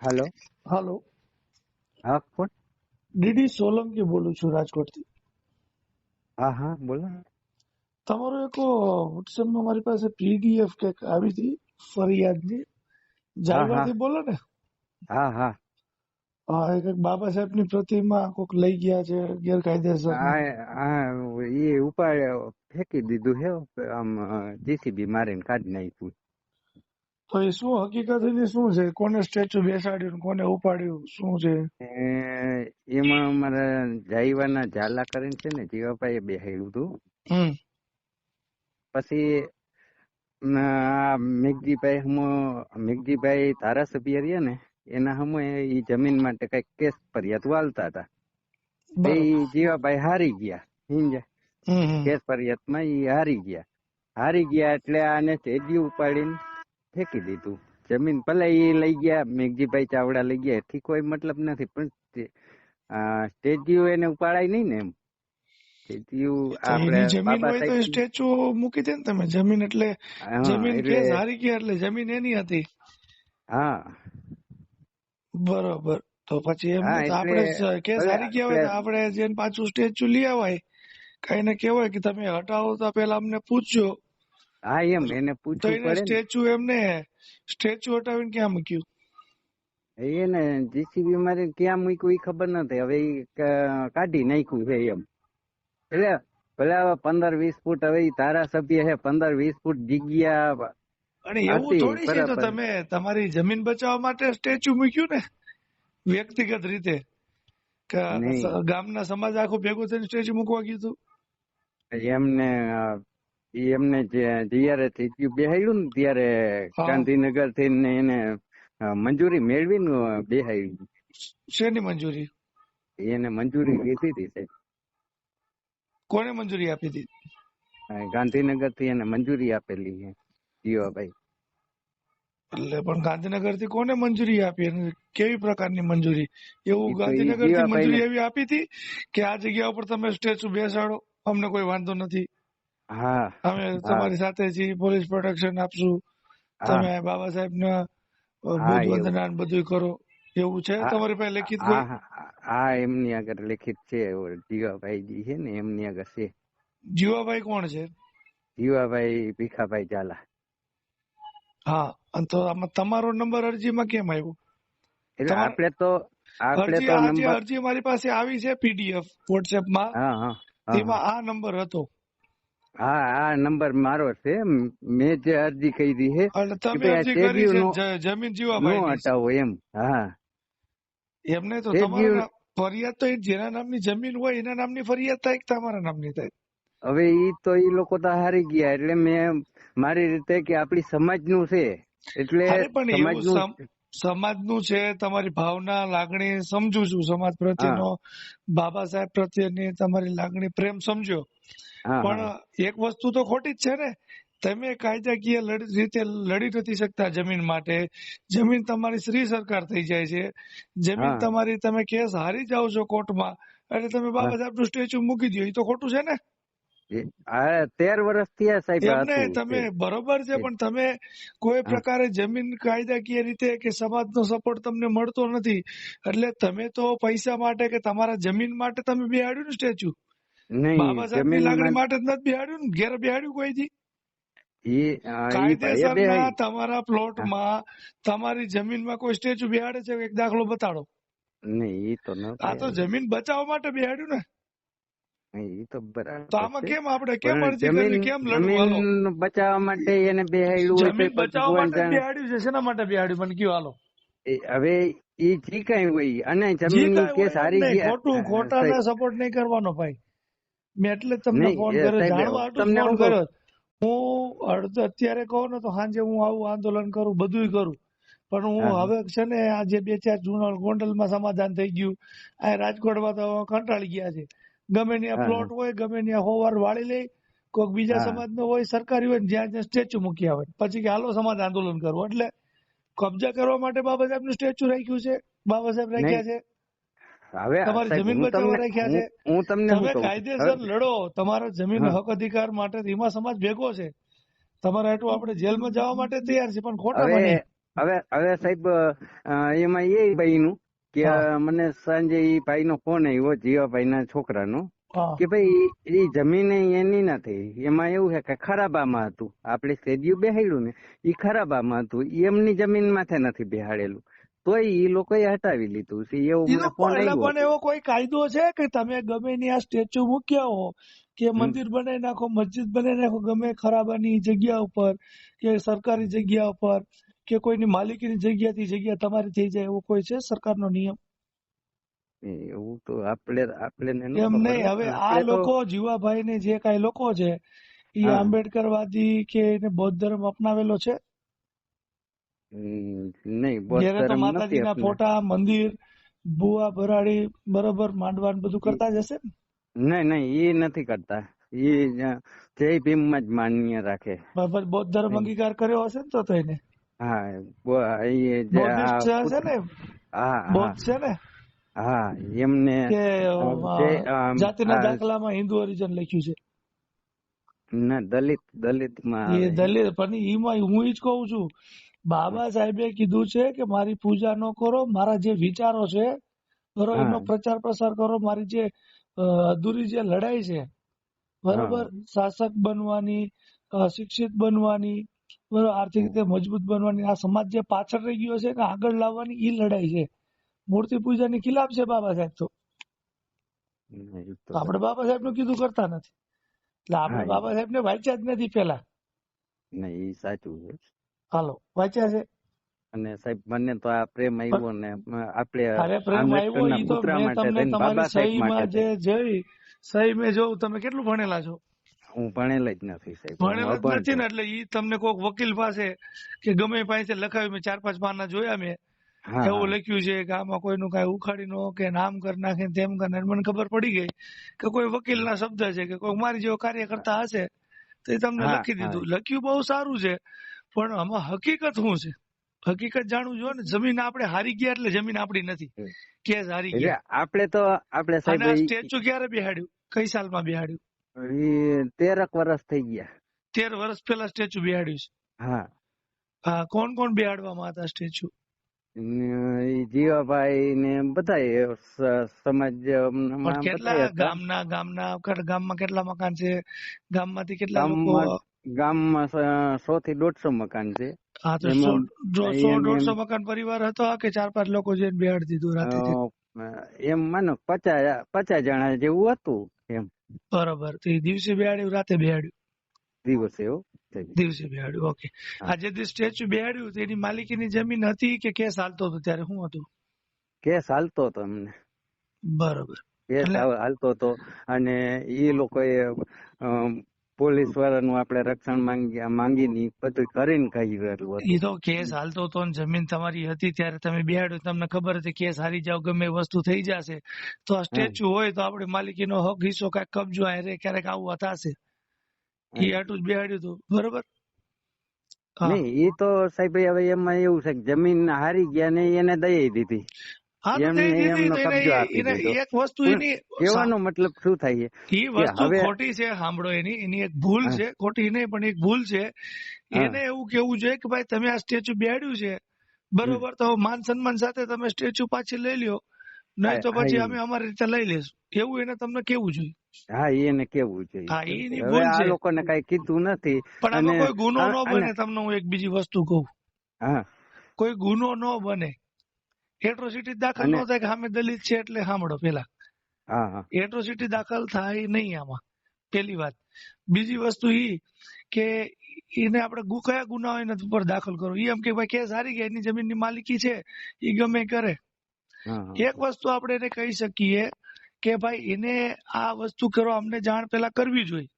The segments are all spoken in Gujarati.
હાલો હેલો હા કોણ? ડીડી સોલંકી બોલું છું રાજકોટથી. હા હા બોલો ને. તમારો એક વોટ્સએપમાં મારી પાસે પીડીએફ કે આવી હતી ફરિયાદની. જાલવાથી બોલો ને. હા હા. હા એ કંઈક બાબા સાહેબની પ્રતિમા કોક લઈ ગયા છે ગેરકાયદેસર. આ એ ઉપાડ ફેંકી દીધું હે આમ જીસીબી મારીને કાઢી નાખ્યું. તો એ શું હકીકત હતી શું છે? કોને સ્ટેચ્યુ બેસાડ્યું કોને ઉપાડ્યું? શું છે? એમાં અમારા જાઈવાના ઝાલા કરીને છે ને જીવાભાઈ બેહાડ્યું હતું. પછી મેઘજીભાઈ હમો મેઘજીભાઈ ધારાસભ્ય રહ્યા ને એના હમો એ જમીન માટે કંઈક કેસ ફરિયાદ વાલતા હતા. એ જીવાભાઈ હારી ગયા સમજ્યા? કેસ ફરિયાદમાં ઈ હારી ગયા. હારી ગયા એટલે આને તેજી ઉપાડીને ફેંકી દીધું. જમીન ભલે એ લઈ ગયા મેઘજીભાઈ ચાવડા લઈ ગયા. એથી કોઈ મતલબ નથી પણ સ્ટેચ્યુ એને ઉપાડાય નહીં ને એમ. સ્ટેચ્યુ આપણે જમીન હોય તો સ્ટેચ્યુ મૂકી દે ને તમે. જમીન એટલે જમીન કે હારી ગયા એટલે જમીન એની હતી. હા. બરોબર. તો પછી એમ આપણે કેસ હારી ગયા હોય આપણે- જેને પાછું સ્ટેચ્યુ લઈ આવાય કઈ ને કહેવાય કે તમે હટાવો તો પેલા અમને પૂછજો. હા એમ એને પૂછ્યું પૂછવું પડે ને. સ્ટેચ્યુ એમને સ્ટેચ્યુ હટાવીને ક્યાં મૂક્યું? એને જીસીબી મારી ક્યાં મૂક્યું એ ખબર નથી હવે કાઢી નાખ્યું છે એમ. એટલે ભલે હવે પંદર વીસ ફૂટ હવે ધારાસભ્ય છે પંદર વીસ ફૂટ જગ્યા અને એવું થોડી છે તો તમે તમારી જમીન બચાવવા માટે સ્ટેચ્યુ મૂક્યું ને? વ્યક્તિગત રીતે. ગામના સમાજ આખું ભેગું થઈને સ્ટેચ્યુ મૂકવા કીધું એમને એમને જે- જયારે થયું બેહાડ્યું ને ત્યારે ગાંધીનગરથી એને મંજૂરી મંજૂરી મેળવીને બેહાડ્યું શેની મંજૂરી? એને મંજૂરી લીધી હતી સાહેબ. કોને મંજૂરી આપી હતી ગાંધીનગરથી એને મંજૂરી આપેલી છે જીવાભાઈ. એટલે પણ ગાંધીનગરથી કોને મંજૂરી આપી? કેવી પ્રકારની મંજૂરી? એવું ગાંધીનગરથી મંજૂરી એવી આપી હતી કે આ જગ્યા ઉપર તમે સ્ટેચ્યુ બેસાડો અમને કોઈ વાંધો નથી. હા અમે તમારી સાથે છીએ પોલીસ પ્રોટેક્શન આપશું તમે બાબા સાહેબ ના વંદના બધું કરો. એવું છે તમારી પાસે લેખિત હા એમની આગળ લેખિત છે. જીવાભાઈ જી છે ને એમની આગળ છે. જીવાભાઈ કોણ છે? જીવાભાઈ ભીખાભાઈ ઝાલા. હા અને તો આમાં તમારો નંબર અરજીમાં કેમ આવ્યો? એટલે આપણે તો આપણે અરજી તો નંબર અરજી મારી પાસે આવી છે પીડીએફ વોટ્સએપમાં હા હા એમાં આ નંબર હતો. હા આ નંબર મારો છે. મેં જે અરજી કરી છે જમીન નો જીવાભાઈ હટાવો એમ. હા. એમને તો તમારા ફરિયાદ તો જેના નામની જમીન હોય એના નામની ફરિયાદ થાય કે તમારા નામની થાય? હવે ઈ તો ઈ લોકો તો હારી ગયા એટલે મેં મારી રીતે કે આપણી સમાજનું છે. એટલે સમાજનું સમ- સમાજનું છે તમારી ભાવના લાગણી સમજુ છું. સમાજ પ્રત્યેનો બાબા સાહેબ પ્રત્યેની તમારી લાગણી પ્રેમ સમજો. પણ એક વસ્તુ તો ખોટી જ છે ને. તમે કાયદાકીય રીતે લડી નથી શકતા જમીન માટે. જમીન તમારી શ્રી સરકાર થઈ જાય છે. જમીન તમારી તમે કેસ હારી જાઓ છો કોર્ટમાં. એટલે તમે બાબા સાહેબનું સ્ટેચ્યુ મૂકી દો એ તો ખોટું છે ને. તેર વર્ષ થયા સાહેબ તમે બરોબર છે પણ તમે કોઈ. પ્રકારે જમીન કાયદાકીય રીતે કે સમાજનો સપોર્ટ તમને મળતો નથી એટલે તમે તો પૈસા માટે કે તમારા જમીન માટે તમે બિહાડ્યું ને સ્ટેચ્યુ. નહીં બાબા સાહેબની લાગણી માટે જ નથી બિહાડ્યું ને? ઘેર બિહાડ્યું કોઈથી? આ કાયદેસરના. તમારા પ્લોટમાં તમારી જમીનમાં કોઈ સ્ટેચ્યુ બિહાડે છે? એક દાખલો બતાડો. નહીં એ તો ના આ તો જમીન બચાવવા માટે બિહાડ્યું ને? ઈ તો બરાબર તો આમાં કેમ આપણે કેમ અરજી કરવી? કેમ લડવું? જમીન બચાવવા માટે એને બેહાડ્યું જમીન બચાવવા માટે બેહાડ્યું છે. શેના માટે બેહાડ્યું? મને કયો હાલો. હવે ઈ જી કાંઈ હોય અને જમીન ખોટું ખોટાને સપોર્ટ નહીં કરવાનો ભાઈ. મેં એટલે તમને ફોન કર્યો જાણવા તમને ફોન? કર્યો હું અત્યારે કહો ને તો સાંજે હું આવું આંદોલન કરું બધુંય કરું. પણ હું હવે છે ને આ જે બે ચાર જૂના ગોંડલમાં સમાધાન થઈ ગયું આ રાજકોટમાં તો કંટાળી ગયા છે. ગમે ત્યાં પ્લોટ હોય ગમે ત્યાં હોવાર વાળી લે કોઈક બીજા. સમાજનો હોય સરકારી હોય જ્યાં જ્યાં સ્ટેચ્યુ મૂકી આવે પછી કે હાલો સમાજ આંદોલન કરવું એટલે કબજા કરવા માટે બાબા સાહેબનું સ્ટેચ્યુ રાખ્યું છે બાબા સાહેબ રાખ્યા છે. હવે તમારી જમીન બચાવવા રાખ્યા છે. હું- તમને તમે કાયદેસર લડો. તમારો જમીન હક અધિકાર માટે એમાં સમાજ ભેગો છે. તમારા હેઠું આપણે જેલમાં જવા માટે તૈયાર છે પણ ખોટા હવે હવે સાહેબ એમાં એ બન્યું કે મને સાંજે એ ભાઈ નો ફોન આવ્યો જીવાભાઈના છોકરાનો હા. કે ભાઈ એ જમીન એની નથી. એમાં એવું છે કે ખરાબામાં હતું. આપણે સેડિયું બેહાડ્યું ને એ ખરાબામાં હતું. એમની જમીન માથે નથી બેહાડેલું. તોય ઈ લોકોએ હટાવી લીધું છે. એવું તો પણ એવો કોઈ કાયદો છે કે તમે ગમે ત્યાં આ સ્ટેચ્યુ મૂક્યા હો કે મંદિર બનાવી નાખો મસ્જિદ બનાવી નાખો ગમે ખરાબાની જગ્યા ઉપર કે સરકારી જગ્યા ઉપર કે કોઈની માલિકીની જગ્યાથી જગ્યા તમારી થઈ જાય એવો કોઈ છે સરકારનો નિયમ? એવું તો આપણે આપણે એમ નહીં. હવે આ લોકો જીવાભાઈ ને જે કઈ લોકો છે એ. આંબેડકરવાદી કે એને બૌદ્ધ ધર્મ અપનાવેલો છે? નહીં માતાજીના ફોટા મંદિર બુવા ભરાડી બરોબર માંડવા બધું કરતા જ હશે નહીં નહીં એ નથી કરતા. એ જય ભીમમાં જ માન્ય રાખે. બરાબર બૌદ્ધ ધર્મ અંગીકાર કર્યો હશે ને તો તો એને? હા એ જે છે ને? હા હા. છે ને? હા એમને કે અ, જે, અમ, જાતિના દાખલામાં હિન્દુ ઓરિજિન લખ્યું છે. ના દલિત દલિતમાં એ દલિત પણ ઈમાં હું જ કહું છું. બાબા સાહેબે કીધું છે કે મારી પૂજા ન કરો મારા જે વિચારો છે બરોબર એનો પ્રચાર પ્રસાર કરો મારી જે અધૂરી જે લડાઈ છે બરોબર? શાસક બનવાની શિક્ષિત બનવાની આર્થિક રીતે મજબૂત બનવાની. આ સમાજ જે પાછળ રહી ગયો છે કે આગળ લાવવાની ઈ લડાઈ છે. મૂર્તિ પૂજાની ખિલાફ છે બાબા સાહેબ તો. આપણે બાબા સાહેબનું કીધું કરતા નથી. એટલે આપણે બાબા સાહેબ ને વાંચ્યા જ નથી પેલા નહીં એ સાચું છે. હાલો વાંચ્યા છે? અને સાહેબ મને તો આ પ્રેમ આવ્યો ને આપણે અરે પ્રેમ આવ્યો ઈ તો મેં તમને તમારી સહીમાં જે જોઈ સહી મેં જોઉં તમે કેટલું ભણેલા છો? હું ભણેલા જ નથી સાહેબ. ભણેલા જ નથી ને એટલે ઈ તમને કોઈક વકીલ પાસે કે ગમે પાસે લખાવી મેં ચાર પાંચ પાના જોયા મેં. એવું લખ્યું છે કે આમાં કોઈનું કઈ ઉખાડી નો કે નામ કરી નાખે તેમ કરી મને ખબર પડી ગઈ કે કોઈ વકીલ ના શબ્દ છે કે કોઈ મારી જેવો કાર્યકર્તા હશે તો એ તમને લખી દીધું. લખ્યું બહુ સારું છે પણ આમાં હકીકત શું છે? હકીકત જાણવું જોઈએ ને જમીન આપણે હારી ગયા એટલે જમીન આપણી નથી. કેસ હારી ગયા. આપણે તો આપણે સ્ટેચ્યુ ક્યારે બેહાડ્યું? કઈ સાલમાં બેહાડ્યું? તેરક વર્ષ થઈ ગયા. તેર વર્ષ પેલા સ્ટેચ્યુ બિહાડ્યું છે? હા. હા કોણ કોણ બેહાડવામાં હતા સ્ટેચ્યુ? જીવાભાઈ ને બધા સમાજ કેટલા ગામના ગામના ગામમાં કેટલા મકાન છે? ગામમાંથી કેટલા લોકો ગામમાં સો થી દોઢસો મકાન છે. હા તો સો દોઢસો મકાન પરિવાર હતો કે ચાર પાંચ લોકો જઈને બિહાડ દીધું રાતે એમ માનો પચાસ પચાસ જણા જેવું હતું એમ. બરોબર. તો એ દિવસે બેહાડ્યું રાતે બેહાડ્યું? દિવસે દિવસે બેહાડ્યું ઓકે. આ જે સ્ટેચ્યુ બેહાડ્યું તેની માલિકીની જમીન હતી કે કેસ હાલતો હતો ત્યારે? શું હતું? કેસ હાલતો હતો અમને. બરોબર. કેસ હાલતો હતો. અને એ લોકોએ પોલીસ વાળાનું આપણે રક્ષણ માંગી માંગીને બધું કરીને હતું. એ તો કેસ હાલતો હતો ને જમીન તમારી હતી ત્યારે તમે બેહાડ્યું તમને ખબર હતી કેસ હારી જાવ ગમે વસ્તુ થઈ જશે. તો આ સ્ટેચ્યુ હોય તો આપણે માલિકીનો હક હિસ્સો કાંઈક કબજો આ રે ક્યારેક આવું થશે એ આટલું જ બેહાડ્યું હતું. બરોબર. નહીં એ તો સાહેબ હવે એમાં એવું છે જમીન હારી ગયા ને એને દઈ દીધી. એક વસ્તુ એની કહેવાનો મતલબ શું થાય છે? એ વસ્તુ ખોટી છે સાંભળો એની. એની એક ભૂલ છે ખોટી નહીં પણ એક ભૂલ છે. એને એવું કેવું જોઈએ કે ભાઈ તમે આ સ્ટેચ્યુ બેડ્યું છે. બરોબર તો માન સન્માન સાથે તમે સ્ટેચ્યુ પાછી લઈ લ્યો. નહીં તો પછી અમે અમારી રીતે લઈ લેશું એવું એને તમને કેવું જોઈએ. હા એને કેવું જોઈએ. હવે આ. લોકોને કઈ કીધું નથી પણ આમાં કોઈ ગુનો ન બને તમને હું એક બીજી વસ્તુ કહું. હા. કોઈ ગુનો ન બને. એટ્રોસિટી દાખલ ન થાય કે સામે દલિત છે એટલે સાંભળો પેલા. એટ્રોસિટી દાખલ થાય નહીં આમાં. પેલી વાત. બીજી વસ્તુ ઈ કે એને આપણે ગુ કયા ગુના એના ઉપર દાખલ કરો ઈ એમ કે ભાઈ કેસ હારી ગયા એની જમીનની માલિકી છે ઈ ગમે કરે. એક વસ્તુ આપણે એને કહી શકીએ કે ભાઈ એને આ વસ્તુ કરો અમને જાણ પેલા કરવી જોઈએ.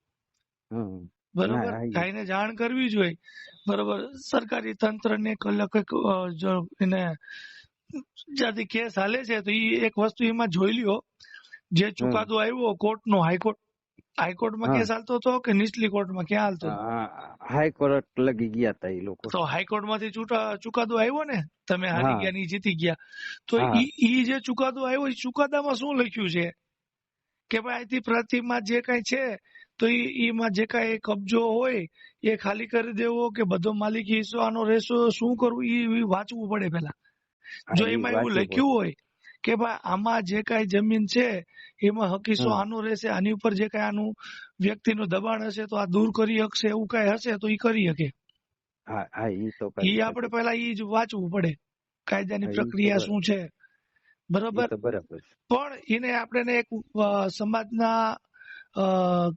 બરોબર? એને જાણ કરવી જોઈએ. બરોબર? સરકારી તંત્ર ને કલક એને જ્યાંથી કેસ હાલે છે તો એ એક વસ્તુ એમાં જોઈ લ્યો. જે ચુકાદો આવ્યો કોર્ટ નો હાઈકોર્ટ હાઈકોર્ટમાં. કેસ હાલતો હતો કે નીચલી કોર્ટમાં ક્યાં હાલતો હાઈકોર્ટ લગી ગયા હતા એ લોકો. તો હાઈકોર્ટમાંથી ચુકાદો આવ્યો ને તમે હારી ગયા ની જીતી ગયા. તો એ ઈ જે ચુકાદો આવ્યો એ ચુકાદામાં શું લખ્યું છે? કે ભાઈ અહીંથી પ્રતિમા જે કઈ છે તો એમાં જે કાંઈ કબજો હોય એ ખાલી કરી દેવો કે બધો માલિકી હિસ્સો આનો રહેશો શું કરવું એ વાંચવું પડે પેલા જો એમાં એવું લખ્યું હોય કે ભાઈ આમાં જે કાંઈ જમીન છે એમાં હકીસો આનું રહેશે આની ઉપર જે કાંઈ આનું વ્યક્તિનું દબાણ હશે તો આ દૂર કરી શકશે એવું કાંઈ હશે તો એ કરી શકે ઈ આપણે પહેલા એ જ વાંચવું પડે કાયદાની પ્રક્રિયા શું છે. બરોબર? બરાબર પણ એને આપણે એક સમાજના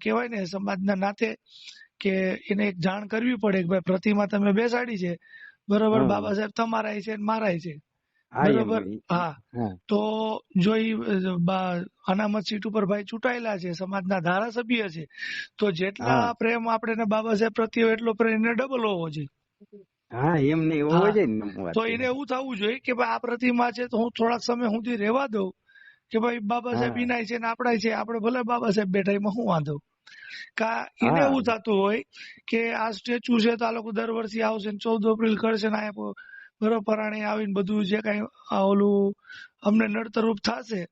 કહેવાય ને સમાજના નાતે કે એને એક જાણ કરવી પડે કે ભાઈ પ્રતિમા તમે બેસાડી છે. બરોબર? બાબા સાહેબ તમારા છે મારા છે. બરોબર? હા. તો જો અનામત સીટ ઉપર ભાઈ ચૂંટાયેલા છે સમાજના ધારાસભ્ય છે તો જેટલા પ્રેમ આપણે બાબા સાહેબ પ્રત્યે એટલો પ્રેમ એને ડબલ હોવો જોઈએ. હા એમ નહીં હોવો જોઈએ તો એને એવું થવું જોઈએ કે ભાઈ આ પ્રતિમા છે તો હું થોડાક સમય સુધી રહેવા દઉં કે ભાઈ બાબા સાહેબ. ઇનાય છે ને આપણાય છે આપણે ભલે બાબા સાહેબ બેઠા એમાં હું વાંધો? કા એને એવું થતું હોય કે આ સ્ટેચ્યુ છે તો આ લોકો દર વર્ષે આવશે ને ચૌદ એપ્રિલ કરશે ને આ પરાણે આવીને બધું જે કઈ ઓલું અમને નડતરરૂપ થશે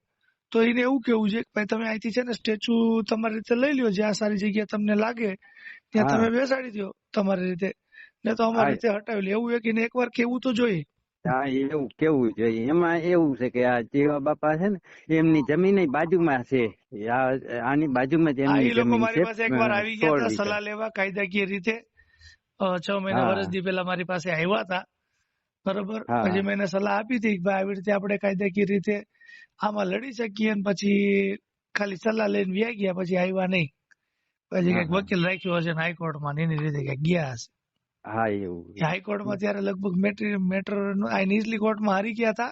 તો એને એવું કેવું છે કે ભાઈ તમે અહીંથી છે ને સ્ટેચ્યુ તમારી રીતે લઈ લ્યો જ્યાં સારી જગ્યા તમને લાગે ત્યાં તમે બેસાડી દો તમારી રીતે. ને તો અમારી રીતે હટાવી લે. એવું એક એને એકવાર કેવું તો જોઈએ. હા એવું કેવું જોઈએ. એમાં એવું છે કે આ જેવા બાપા છે ને એમની જમીન બાજુમાં છે. આ- આની બાજુમાં જ એમની લોકો મારી પાસે એકવાર આવી ગયા. સલાહ લેવા કાયદાકીય રીતે. છ મહિના વર્ષ વર્ષથી પેલા મારી પાસે આવ્યા હતા. બરોબર? પછી મેં એને સલાહ આપી હતી કે ભાઈ આવી રીતે આપણે કાયદાકીય રીતે આમાં લડી શકીએ અને પછી ખાલી સલાહ લઈને વ્યા ગયા પછી આવ્યા નહીં. પછી કંઈક વકીલ રાખ્યો હશે ને હાઈકોર્ટમાં એની રીતે કંઈક ગયા હશે. હા એવું હાઈકોર્ટમાં ત્યારે લગભગ મેટર મેટર આ નીચલી કોર્ટમાં હારી ગયા હતા.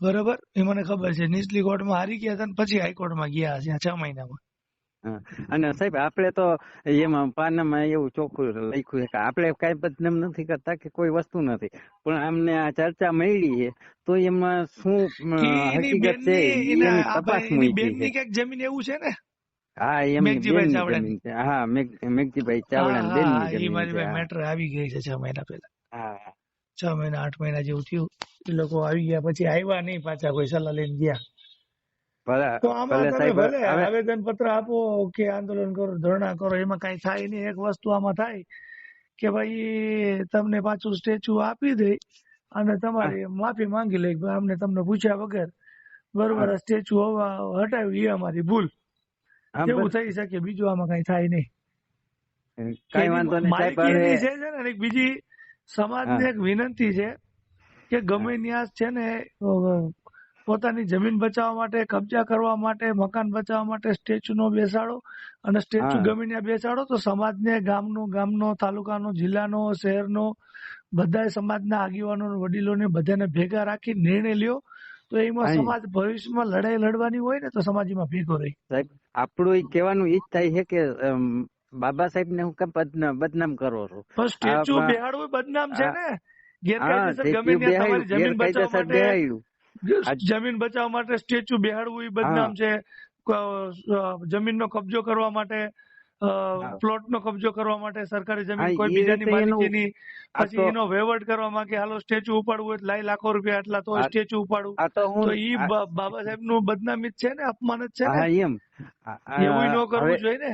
બરોબર? એ મને ખબર છે. નીચલી કોર્ટમાં હારી ગયા હતા પછી હાઈકોર્ટમાં ગયા હશે આ છ મહિનામાં. અને સાહેબ આપણે તો એમાં પાનામાં એવું ચોખ્ખું લખ્યું છે કે આપણે કઈ બદનામ નથી કરતા કે કોઈ વસ્તુ નથી. પણ અમને આ ચર્ચા મળી છે તો એમાં શું હકીકત છે? એના તપાસ મૂકી છે. જમીન એવું છે ને? હા એમની ચાવડાની. જમીન છે. હા મેઘ- મેઘજીભાઈ ચાવડા જમીન હા. મેટર આવી ગઈ છે છ મહિના પહેલા. હા. છ મહિના આઠ મહિના જેવું થયું. એ લોકો આવી ગયા પછી આવ્યા નહીં પાછા કોઈ સલાહ લઈને ગયા. તો આમાં તમે ભલે આવેદન પત્ર આપો કે આંદોલન કરો ધરણા કરો એમાં કઈ થાય નહીં. એક વસ્તુ આમાં થાય કે ભાઈ તમને પાછું સ્ટેચ્યુ આપી દે અને તમારી માફી માંગી લે અમને તમને પૂછ્યા વગર બરોબર સ્ટેચ્યુ હટાવ્યું એ અમારી ભૂલ. એવું. થઈ શકે બીજું આમાં કઈ થાય નહીં. કાંઈ વાંધો નહીં બીજી સમાજને. એક વિનંતી છે કે ગમે ન્યાસ છે ને પોતાની જમીન બચાવવા માટે કબજા કરવા માટે મકાન બચાવવા માટે સ્ટેચ્યુ નો બેસાડો અને સ્ટેચ્યુ ગમીને બેસાડો તો સમાજને ગામનો ગામનો તાલુકાનો જિલ્લાનો શહેરનો બધા સમાજના આગેવાનો વડીલોને બધાને ભેગા રાખી નિર્ણય લ્યો. તો એમાં સમાજ ભવિષ્યમાં લડાઈ લડવાની હોય ને તો સમાજ એમાં ભેગો રહી. સાહેબ આપણું એ કહેવાનું એ જ થાય છે કે બાબા સાહેબ ને હું કેમ બદનામ કરો છો? પણ સ્ટેચ્યુ બેહાડવું બદનામ છે ને. ગેરકાયદેસર ત્યાં તમારી જમીન બચાવવા માટે જમીન બચાવવા માટે સ્ટેચ્યુ બેહાડવું એ બદનામ છે. જમીનનો કબજો કરવા માટે પ્લોટનો કબજો કરવા માટે સરકારી જમીન કોઈ બીજાની માલિકીની પછી એનો વહીવટ કરવા માંગે હાલો સ્ટેચ્યુ ઉપાડવું હોય લાઈ લાખો રૂપિયા આટલા તો સ્ટેચ્યુ ઉપાડવું તો ઈ બાબા સાહેબનું બદનામી છે ને અપમાન જ છે ને? એમ. એવું ન કરવું જોઈએ ને?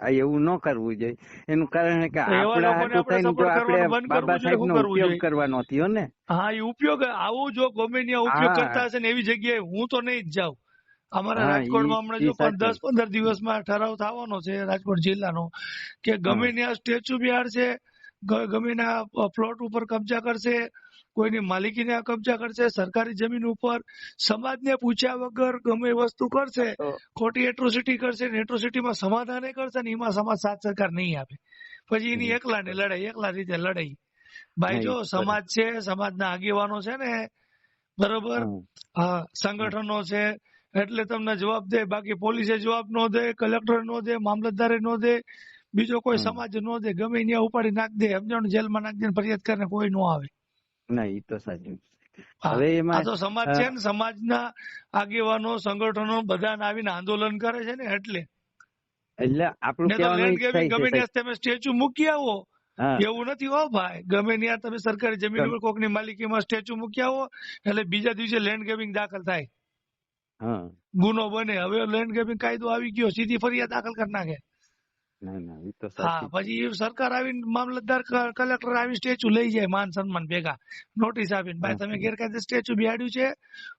આ એવું ન કરવું જોઈએ. એનું કારણ કે આપણા લોકોને આપણે થઈને જો આપણે બાબા સાહેબ નો ઉપયોગ કરવાનો થયો ને. હા એ ઉપયોગ આવું જો ગમે ત્યાં ઉપયોગ કરતા હશે ને એવી જગ્યાએ હું તો નહીં જ જાઉં. અમારા રાજકોટમાં હમણાં જો દસ પંદર દિવસમાં ઠરાવ થવાનો છે રાજકોટ જિલ્લાનો કે ગમે ત્યાં સ્ટેચ્યુ બિહાર છે ગમે ના પ્લોટ ઉપર કબજા કરશે કોઈની માલિકીને કબજા કરશે સરકારી જમીન ઉપર સમાજને પૂછ્યા વગર ગમે વસ્તુ કરશે ખોટી એટ્રોસિટી કરશે ને એટ્રોસિટીમાં સમાધાન કરશે ને એમાં સમાજ સાથ સરકાર નહીં આપે. પછી એની. એકલા ને લડાઈ એકલા રીતે લડાઈ. ભાઈ જો સમાજ છે સમાજના આગેવાનો છે ને બરોબર? હા સંગઠનો છે એટલે તમને જવાબ દે બાકી પોલીસે જવાબ નો દે કલેક્ટર નો દે મામલતદારે નો દે બીજો કોઈ સમાજ નો દે ગમે ત્યાં ઉપાડી નાખ દે સમજણ જેલમાં નાખ દે ફરિયાદ કરીને કોઈ નો આવે. ના એ તો સાચું હવે આ એમાં તો સમાજ છે ને સમાજના આગેવાનો સંગઠનો બધા આવીને આંદોલન કરે છે ને એટલે. એટલે આપણું કહેવાનું ગમે ત્યાં તમે સ્ટેચ્યુ મૂકી આવો. એવું નથી હો ભાઈ. ગમે ત્યાં તમે સરકારી જમીન ઉપર કોકની માલિકીમાં સ્ટેચ્યુ મૂકી આવો એટલે બીજા દિવસે લેન્ડ ગેમિંગ દાખલ થાય. ગુનો બને. હવે લેન્ડ ગ્રેબિંગ કાયદો આવી ગયો સીધી ફરિયાદ દાખલ કરી નાખે. હા પછી સરકાર આવીને મામલતદાર કલેક્ટર આવી સ્ટેચ્યુ લઈ જાય માન સન્માન ભેગા. નોટિસ આપીને ભાઈ તમે ગેરકાયદે સ્ટેચ્યુ બિહાડ્યું છે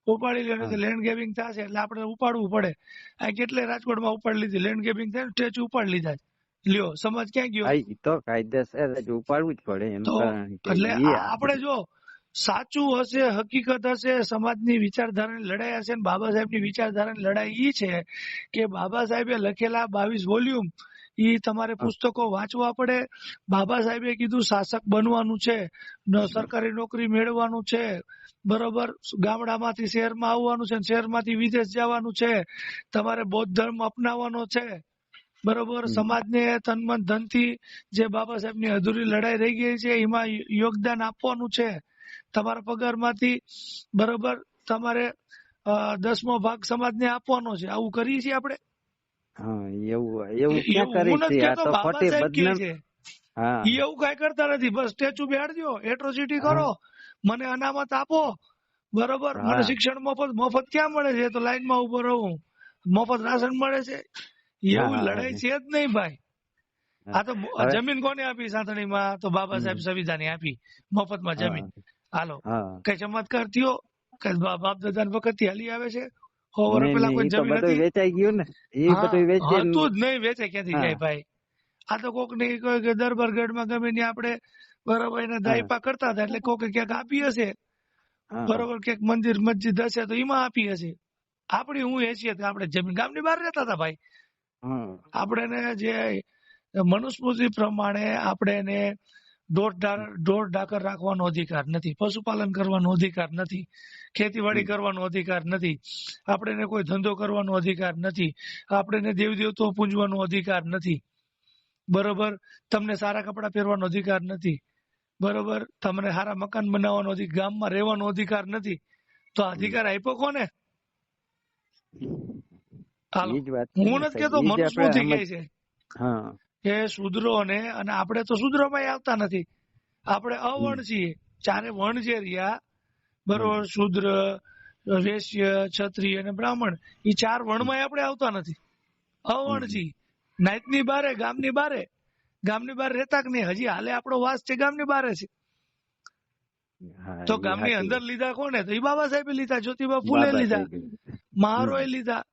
ઉપાડી લે તો લેન્ડ ગેબિંગ થશે. એટલે આપણે ઉપાડવું પડે. આ કેટલે રાજકોટમાં ઉપાડી લીધી? લેન્ડ ગેબિંગ થાય સ્ટેચ્યુ ઉપાડી લીધા લ્યો સમજ ક્યાં ગયો? તો કાયદેસર જ ઉપાડવું જ પડે એટલે આપણે જો સાચું હશે હકીકત હશે સમાજની વિચારધારાની લડાઈ હશે ને બાબા સાહેબની વિચારધારાની લડાઈ ઈ છે કે બાબા સાહેબે લખેલા બાવીસ વોલ્યુમ ઈ તમારે પુસ્તકો વાંચવા પડે. બાબા સાહેબે કીધું શાસક બનવાનું છે ન સરકારી નોકરી મેળવવાનું છે બરોબર ગામડામાંથી શહેરમાં આવવાનું છે શહેરમાંથી વિદેશ જવાનું છે તમારે બૌદ્ધ ધર્મ અપનાવવાનો છે. બરોબર સમાજને તન મન ધનથી જે બાબા સાહેબની અધૂરી લડાઈ રહી ગઈ છે એમાં યોગદાન આપવાનું છે. તમારા પગારમાંથી બરોબર તમારે દસમો ભાગ સમાજને આપવાનો છે. આવું કરીએ છીએ આપણે? હા એવું એવું ક્યાં કરી છે? આ તો ખોટી બદનામ. હા. એવું કઈ કરતા નથી. બસ સ્ટેચ્યુ બેહાડજો એટ્રોસિટી કરો. મને અનામત આપો. બરોબર? મને શિક્ષણ મફત મફત ક્યાં મળે છે? તો લાઈનમાં ઊભો રહું. મફત રાશન મળે છે. એવું લડાઈ છે જ નહીં ભાઈ. આ તો જમીન કોને આપી સાંતણીમાં તો બાબા સાહેબ. સંવિધાને આપી. મફતમાં જમીન. હાલો. કઈ ચમત્કાર થયો? કઈ બાપ દાદા વખતથી હાલી આવે છે? વર્ષ પેલા કોઈ જમીન હતી? વેચાઈ ગયું ને. એ બધું વેચે ને- હતું જ નહીં વેચે ક્યાંથી જાય ભાઈ? આ તો કોક ને કોઈ કે માં ગમે ને આપણે બરોબર એને દાયપા કરતા હતા એટલે કોકે ક્યાંક આપી હશે. બરોબર ક્યાંક મંદિર મસ્જિદ હશે તો એમાં આપી હશે. આપણી હું હેસિયત આપણે જમીન ગામની બહાર રહેતા હતા ભાઈ. આપણે જે મનુસ્મૃતિ પ્રમાણે આપણે એને ઢોર ઢોર ઢાકર રાખવાનો અધિકાર નથી. પશુપાલન કરવાનો અધિકાર નથી. ખેતીવાડી કરવાનો અધિકાર નથી. આપણે કોઈ ધંધો કરવાનો અધિકાર નથી. આપણે દેવી દેવતો પૂંજવાનો અધિકાર નથી. બરોબર? તમને સારા કપડાં પહેરવાનો અધિકાર નથી. બરોબર? તમને સારા મકાન બનાવવાનો અધિકાર ગામમાં રહેવાનો અધિકાર નથી. તો અધિકાર આપ્યો કોને? હું નથી કેતો મનુષ્ય છે. હા. કે શુદ્રોને અને આપણે તો શુદ્રોમાં આવતા નથી. આપણે અવર્ણ છીએ. ચારે વર્ણ જે રહ્યા બરોબર શુદ્ર વેશ્ય ક્ષત્રિય અને બ્રાહ્મણ એ ચાર વર્ણમાં આપણે આવતા નથી. અવર્ણ. છીએ. નાઈટની બારે ગામની બારે. ગામની બાર રહેતા કે નહીં? હજી હાલે આપણો વાસ છે ગામની બારે છે. તો ગામની અંદર લીધા કોને? તો એ બાબા સાહેબે લીધા જ્યોતિબા ફૂલે લીધા. મહારોએ લીધા.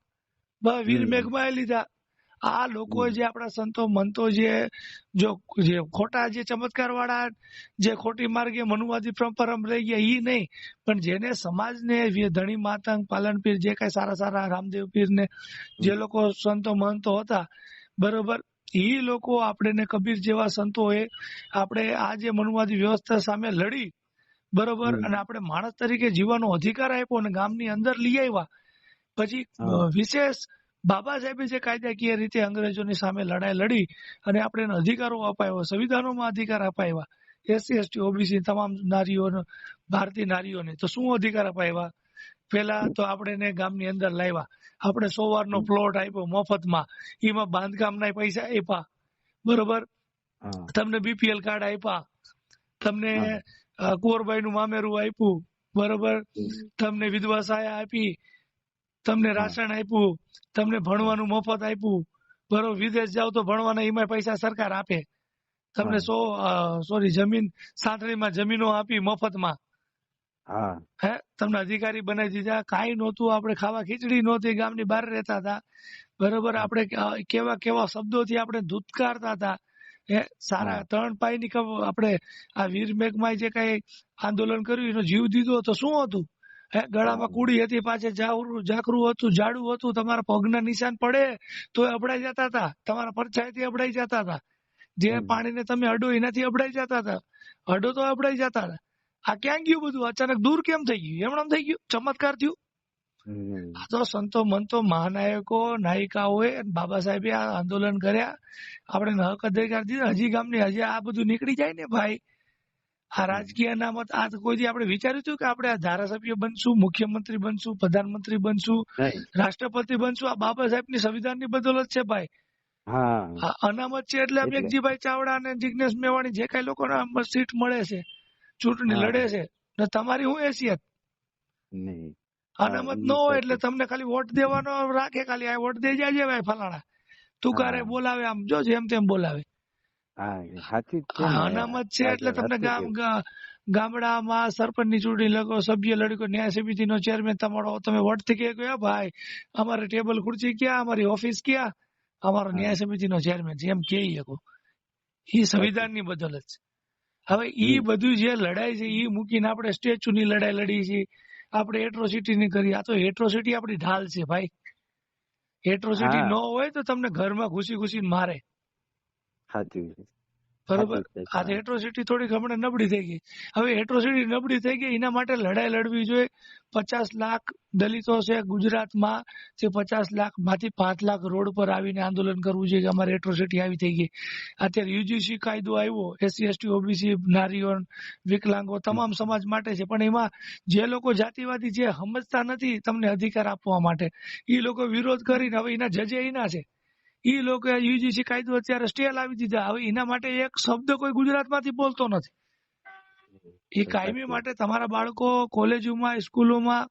બ- વીર. મેઘમાએ લીધા. આ લોકો જે આપણા સંતો મંતો જે જો જે ખોટા જે ચમત્કાર વાળા જે ખોટી માર્ગે મનુવાદી પરંપરા રહી ગયા એ નહીં. પણ જેને સમાજને ધણી માતંગ પાલન પીર જે કઈ સારા સારા રામદેવ પીર ને જે લોકો સંતો મંતો હતા બરોબર એ લોકો આપણે ને કબીર જેવા સંતોએ આપણે આ જે મનુવાદી વ્યવસ્થા સામે લડી બરોબર અને આપણે માણસ તરીકે જીવવાનો અધિકાર આપ્યો અને ગામની અંદર લઈ આવ્યા. પછી વિશેષ બાબા સાહેબે જે કાયદાકીય રીતે અંગ્રેજોની સામે લડાઈ લડી અને આપણે અધિકારો અપાયો સંવિધાનોમાં અધિકાર અપાવ્યા એસસી એસટી ઓબીસી તમામ નારીઓને ભારતીય નારીઓને તો શું અધિકાર અપાવ્યા પેલા તો આપણે એને ગામની અંદર લાવ્યા. આપણે સો વારનો પ્લોટ આપ્યો મફતમાં. એમાં બાંધકામના પૈસા આપ્યા. બરોબર? તમને બીપીએલ કાર્ડ આપ્યા. તમને હા. નું મામેરું આપ્યું. બરોબર? તમને વિધવા સહાય આપી. તમને રાશન આપ્યું તમને ભણવાનું મફત આપ્યું. બરોબર વિદેશ જાવ તો ભણવાના એમાં પૈસા સરકાર આપે. તમને સો સોરી જમીન સાંથણીમાં જમીનો આપી મફતમાં. હા. તમને અધિકારી બનાવી દીધા. કાંઈ નહોતું આપણે ખાવા ખીચડી નહોતી ગામની બહાર રહેતા હતા. બરોબર આપણે કેવા કેવા શબ્દોથી આપણે ધૂતકારતા હતા. હે? સારા ત્રણ પાયની આપણે આ વીર મેઘમાં જે કઈ આંદોલન કર્યું એનો જીવ દીધો તો શું હતું? ગળામાં કુડી હતી પાછે ઝાકરું હતું ઝાડું હતું તમારા પગના નિશાન પડે તો અબડાઈ જતા હતા. તમારા પરછાઈથી અબડાઈ જતા હતા. જે. પાણીને તમે અડો એનાથી અબડાઈ જતા હતા. અડો તો અબડાઈ જતા હતા. આ ક્યાં ગયું બધું? અચાનક દૂર કેમ થઈ ગયું? એમણામ થઈ ગયું? ચમત્કાર થયું? આ તો સંતો મંતો મહાનાયકો નાયિકાઓએ બાબા સાહેબે આ આંદોલન કર્યા. આપણે હક અધિકાર દીધા. હજી ગામની હજી આ બધું નીકળી જાય ને ભાઈ? આ રાજકીય અનામત આ તો કોઈથી આપણે વિચાર્યું હતું કે આપણે આ ધારાસભ્ય બનશું મુખ્યમંત્રી બનશું પ્રધાનમંત્રી બનશું રાષ્ટ્રપતિ બનશું? આ બાબા સાહેબની સંવિધાનની બદોલત છે ભાઈ. અનામત છે એટલે. મેઘજીભાઈ ચાવડા અને જિગ્નેશ મેવાણી જે કઈ લોકોને સીટ મળે છે ચૂંટણી લડે છે ને તમારી હું હેસિયત? અનામત ન હોય એટલે તમને ખાલી વોટ દેવાનો રાખે ખાલી આ વોટ દે જાય ભાઈ ફલાણા. તું કારે બોલાવે આમ જો જેમ તેમ બોલાવે. હા સાચું છે ને. અનામત છે એટલે તમને ગામ ગામડામાં સરપંચની ચૂંટણી લગો સભ્ય લડકો ન્યાય સમિતિનો ચેરમેન તમારો તમે વોટથી કે "હે ભાઈ અમારે ટેબલ ખુરશી ક્યાં અમારી ઓફિસ ક્યાં? અમારો ન્યાય ન્યાય સમિતિનો ચેરમેન છે. એમ કે સંવિધાન એ સંવિધાનની બદલ જ. હવે ઈ બધું જે લડાઈ છે ઈ મૂકીને આપણે સ્ટેચ્યુની લડાઈ લડી છે. આપણે એટ્રોસિટી ની કરી. આ તો એટ્રોસિટી આપણી ઢાલ છે ભાઈ. એટ્રોસિટી. ન હોય તો તમને ઘરમાં ઘૂસી ઘૂસીને મારે. સાચું છે. બરોબર? આ એટ્રોસિટી થોડીક હમણાં નબળી થઈ ગઈ. હવે એટ્રોસિટી નબળી થઈ ગઈ એના માટે લડાઈ લડવી જોઈએ. પચાસ લાખ દલિતો છે ગુજરાતમાં જે પચાસ લાખમાંથી પાંચ લાખ રોડ પર આવીને આંદોલન કરવું જોઈએ કે અમારે એટ્રોસિટી આવી થઈ ગઈ. અત્યારે યુજીસી કાયદો આવ્યો એસસી એસટી ઓબીસી નારીઓ વિકલાંગો તમામ સમાજ માટે છે. પણ એમાં જે લોકો જાતિવાદી જે સમજતા નથી તમને અધિકાર આપવા માટે. એ લોકો વિરોધ કરીને હવે એના જજે એના છે. એ લોકો યુજીસી કાયદો અત્યારે સ્ટે લાવી દીધા. હવે એના માટે એક શબ્દ કોઈ ગુજરાતમાંથી બોલતો નથી. એ કાયમી માટે તમારા બાળકો કોલેજોમાં સ્કૂલોમાં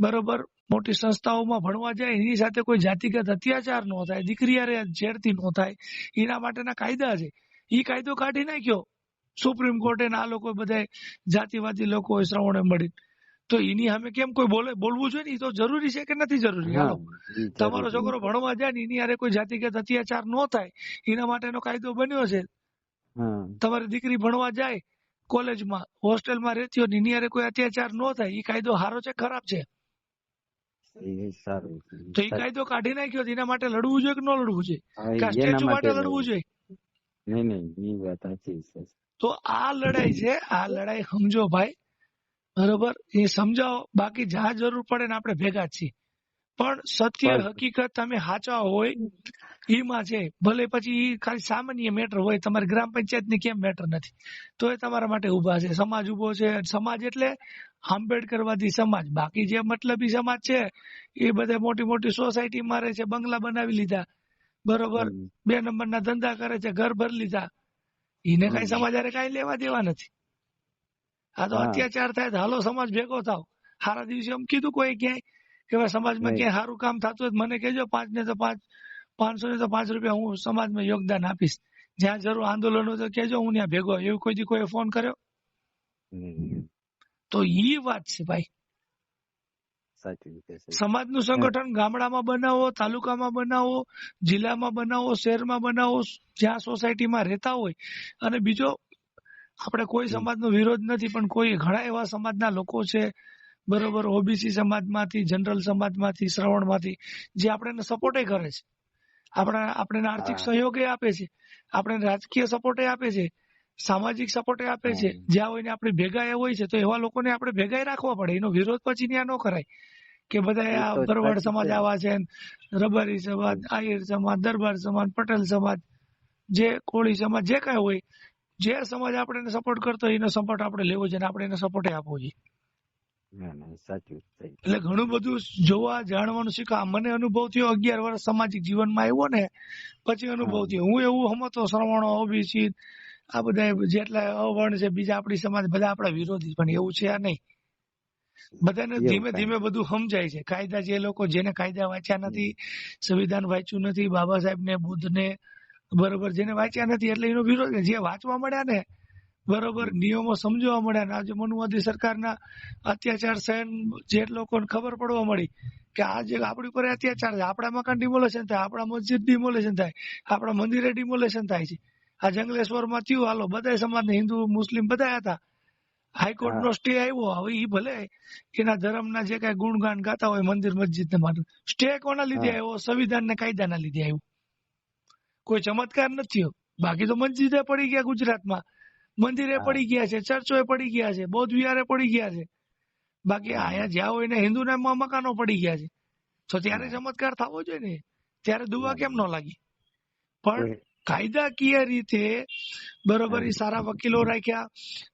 બરોબર મોટી સંસ્થાઓમાં ભણવા જાય એની સાથે કોઈ જાતિગત અત્યાચાર ન થાય દીકરી ઝેરતી ન થાય. એના માટેના કાયદા છે. એ કાયદો કાઢી નાખ્યો. સુપ્રીમ કોર્ટે આ લોકો બધા જાતિવાદી લોકો શ્રવણે મળી તો એની સામે કેમ કોઈ બોલે બોલવું જોઈએ ને? તો જરૂરી છે કે નથી જરૂરી? હાલો. તમારો છોકરો ભણવા જાય ને એની હારે કોઈ જાતિગત અત્યાચાર ન થાય એના માટેનો કાયદો બન્યો છે. તમારી દીકરી ભણવા જાય કોલેજમાં હોસ્ટેલમાં રહેતી હોય એની હારે કોઈ અત્યાચાર ન થાય એ કાયદો સારો છે ખરાબ છે? તો એ કાયદો કાઢી નાખ્યો એના માટે લડવું જોઈએ કે ન લડવું જોઈએ? સ્ટેચ્યુ માટે માટે લડવું જોઈએ? નહીં નહીં એ વાત સાચી છે. તો આ લડાઈ છે આ લડાઈ સમજો ભાઈ બરોબર? એ સમજાવો. બાકી જ્યાં જરૂર પડે ને આપણે ભેગા છીએ. પણ સત્ય હકીકત તમે સાચા હોય એમાં છે. ભલે પછી એ ખાલી સામાન્ય મેટર હોય તમારી ગ્રામ પંચાયતની કેમ મેટર નથી? તો એ તમારા માટે ઊભા છે. સમાજ ઊભો છે. સમાજ એટલે આંબેડકરવાદી સમાજ. બાકી જે મતલબી સમાજ છે એ બધા મોટી મોટી સોસાયટી માં રહે છે. બંગલા બનાવી લીધા. બરોબર. બે નંબરના ધંધા કરે છે. ઘર ભરી લીધા. એને કઈ સમાજ કઈ લેવા દેવા નથી. આ તો અત્યાચાર થાય હાલો સમાજ ભેગો થાવ. સારા દિવસે એમ કીધું કોઈ ક્યાંય કે ભાઈ સમાજમાં. ક્યાંય સારું કામ થતું હોય મને કહેજો પાંચ ને તો પાંચ પાંચસો ને તો પાંચ રૂપિયા હું સમાજમાં યોગદાન આપીશ. જ્યાં જરૂર આંદોલન હોય તો કહેજો હું ત્યાં ભેગો એવું કોઈ કોઈ ફોન કર્યો? તો ઈ વાત છે ભાઈ. સમાજનું સમાજનું સંગઠન ગામડામાં બનાવો તાલુકામાં બનાવો જિલ્લામાં બનાવો શહેરમાં બનાવો જ્યાં સોસાયટીમાં રહેતા હોય. અને બીજો આપણે કોઈ સમાજનો વિરોધ નથી પણ કોઈ ઘણા એવા સમાજના લોકો છે બરોબર ઓબીસી સમાજમાંથી જનરલ સમાજમાંથી શ્રવણમાંથી જે આપણને સપોર્ટે કરે છે. આપણા આપણને આર્થિક. સહયોગે આપે છે. આપણે રાજકીય સપોર્ટે આપે છે. સામાજિક સપોર્ટે આપે છે. જ્યાં હોય ને આપણે ભેગા એ હોય છે તો એવા લોકોને આપણે ભેગા રાખવા પડે. એનો વિરોધ પછી ત્યાં ન કરાય. કે બધા આ ભરવાડ સમાજ આવા છે રબારી સમાજ આહિર સમાજ દરબાર સમાજ પટેલ સમાજ જે કોળી સમાજ જે કાંઈ હોય જે સમાજ આપણે સપોર્ટ કરતો એનો સપોર્ટ આપણે લેવો જોઈએ આપણે એને સપોર્ટ આપવો જોઈએ. એટલે ઘણું બધું જોવા જાણવાનું શીખવા મને અનુભવ થયો અગિયાર વર્ષ સામાજિક જીવનમાં આવ્યો ને પછી અનુભવ થયો. હું એવું હમતો શ્રવણો ઓબીસી આ બધા જેટલા અવર્ણ છે બીજા આપણી સમાજ બધા આપણા વિરોધી પણ એવું છે આ નહીં. બધાને ધીમે ધીમે બધું સમજાય છે. કાયદા જે લોકો જેને કાયદા વાંચ્યા નથી સંવિધાન વાંચ્યું નથી બાબા સાહેબ ને બુદ્ધ ને બરોબર જેને વાંચ્યા નથી એટલે એનો વિરોધ જે વાંચવા મળ્યા ને બરોબર નિયમો સમજવા મળ્યા ને. આજે મનુવાદી સરકારના અત્યાચાર સહન જે લોકોને ખબર પડવા મળી કે આ જે આપણી ઉપર અત્યાચાર છે આપણા મકાન ડિમોલેશન થાય આપણા મસ્જિદ ડિમોલેશન થાય આપણા મંદિરે ડિમોલેશન થાય છે. આ જંગલેશ્વરમાં થયું. હાલો બધા સમાજને હિન્દુ મુસ્લિમ બધા હતા. હાઈકોર્ટ નો સ્ટે આવ્યો. હવે ઈ ભલે એના ધર્મના જે કઈ ગુણગાન ગાતા હોય મંદિર મસ્જિદ ને માટે. સ્ટે કોના લીધે આવ્યો? સંવિધાન ને કાયદાના લીધે આવ્યો. કોઈ ચમત્કાર નથી બાકી તો મંદિરે પડી ગયા ગુજરાતમાં. મંદિરે પડી ગયા છે ચર્ચોએ પડી ગયા છે બૌદ્ધ વિહારે પડી ગયા છે. બાકી. અહીંયા જ્યાં હોય ને હિન્દુ ના મકાનો પડી ગયા છે. તો ત્યારે ચમત્કાર થવો જોઈએ ને. ત્યારે દુવા કેમ ન લાગી? પણ કાયદાકીય રીતે બરોબર સારા વકીલો રાખ્યા.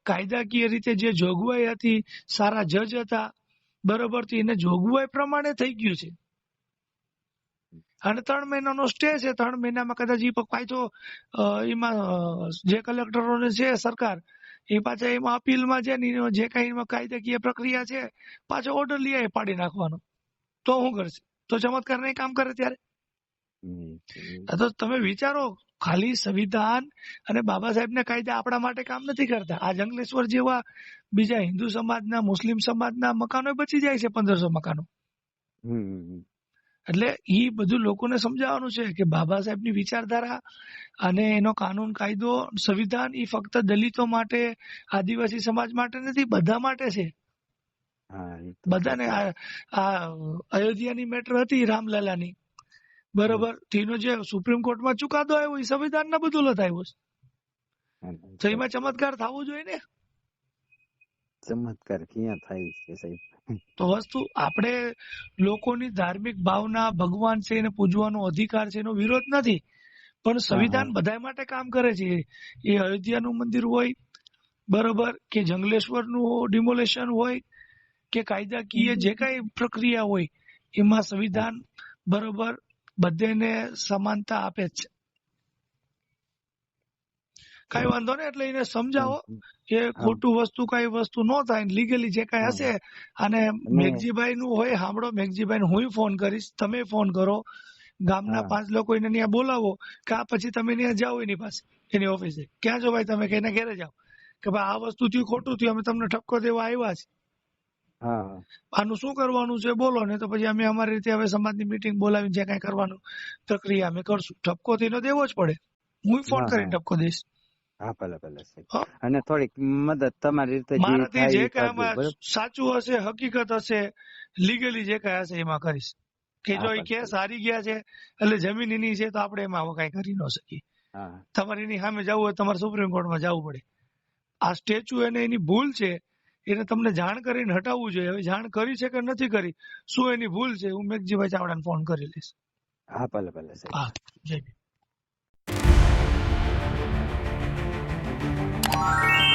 કાયદાકીય રીતે જે જોગવાઈ હતી સારા જજ હતા બરોબર એને જોગવાઈ પ્રમાણે થઈ ગયું છે. અને ત્રણ મહિનાનો સ્ટે છે. ત્રણ મહિનામાં કદાચ એ કાયદો એમાં જે કલેક્ટરોને છે સરકાર એ પાછા એમાં અપીલમાં છે ને જે કઈ એમાં કાયદાકીય પ્રક્રિયા છે પાછો ઓર્ડર લઈ આવે પાડી નાખવાનો. તો શું કરશે? તો ચમત્કાર નહીં કામ કરે ત્યારે? આ તો તમે વિચારો ખાલી સંવિધાન અને બાબા સાહેબના કાયદા આપણા માટે કામ નથી કરતા. આ જંગલેશ્વર જેવા બીજા હિન્દુ સમાજના મુસ્લિમ સમાજના મકાનો બચી જાય છે પંદરસો મકાનો. એટલે એ બધું લોકોને સમજાવવાનું છે કે બાબા સાહેબની વિચારધારા અને એનો કાનૂન કાયદો સંવિધાન એ ફક્ત દલિતો માટે આદિવાસી સમાજ માટે નથી બધા માટે છે. હા બધાને આ આ અયોધ્યાની મેટર હતી રામલાલાની. બરોબર? તેનો જે સુપ્રીમ કોર્ટમાં ચુકાદો આવ્યો એ સંવિધાનના બદોલત આવ્યો છે. તો એમાં ચમત્કાર થવો જોઈએ ને? ચમત્કાર ક્યાં થાય છે સાહેબ? તો વસ્તુ આપણે લોકોની ધાર્મિક ભાવના ભગવાન છે એને પૂજવાનો અધિકાર છે એનો વિરોધ નથી. પણ સંવિધાન બધા માટે કામ કરે છે. એ અયોધ્યાનું મંદિર હોય બરોબર કે જંગલેશ્વરનું ડિમોલેશન હોય કે કાયદાકીય જે કઈ પ્રક્રિયા હોય એમાં સંવિધાન બરોબર બધેને સમાનતા આપે છે. કઈ વાંધો નહીં એટલે એને સમજાવો કે ખોટું વસ્તુ કઈ વસ્તુ ન થાય લીગલી જે કઈ હશે અને મેઘજીભાઈ નું હોય સાંભળો મેઘજીભાઈ ને હું ફોન કરીશ તમે ફોન કરો. ગામના. પાંચ લોકો એને ત્યાં બોલાવો કે આ પછી તમે ત્યાં જાઓ એની પાસે એની ઓફિસે. ક્યાં જો ભાઈ તમે? કે એના ઘરે જાઓ કે ભાઈ આ વસ્તુ થયું ખોટું થયું અમે તમને ઠપકો દેવા આવ્યા છે. આનું શું કરવાનું છે બોલો ને તો પછી અમે અમારી રીતે હવે સમાજની મીટિંગ બોલાવીને જે કઈ કરવાનું પ્રક્રિયા અમે કરશું. ઠપકો તો એનો દેવો જ પડે. હું ફોન કરીને. ઠપકો દઈશ. હા ભલે ભલે અને થોડીક મદદ તમારી રીતે જે મારાથી કઈ? સાચું હશે હકીકત હશે લીગલી જે કઈ હશે એમાં કરીશ. કે જો એ કેસ હારી ગયા છે એટલે જમીન એની છે તો આપણે એમાં કઈ કરી ન શકીએ. તમારે એની સામે જવું હોય તમારે સુપ્રીમ કોર્ટમાં જવું પડે. આ સ્ટેચ્યુ એને એની ભૂલ છે એને તમને જાણ કરીને હટાવવું જોઈએ. હવે જાણ કરી છે કે નથી કરી શું એની ભૂલ છે હું મેઘજીભાઈ ચાવડાને ફોન કરી લઈશ. હા ભલે ભલે હા જય Bye.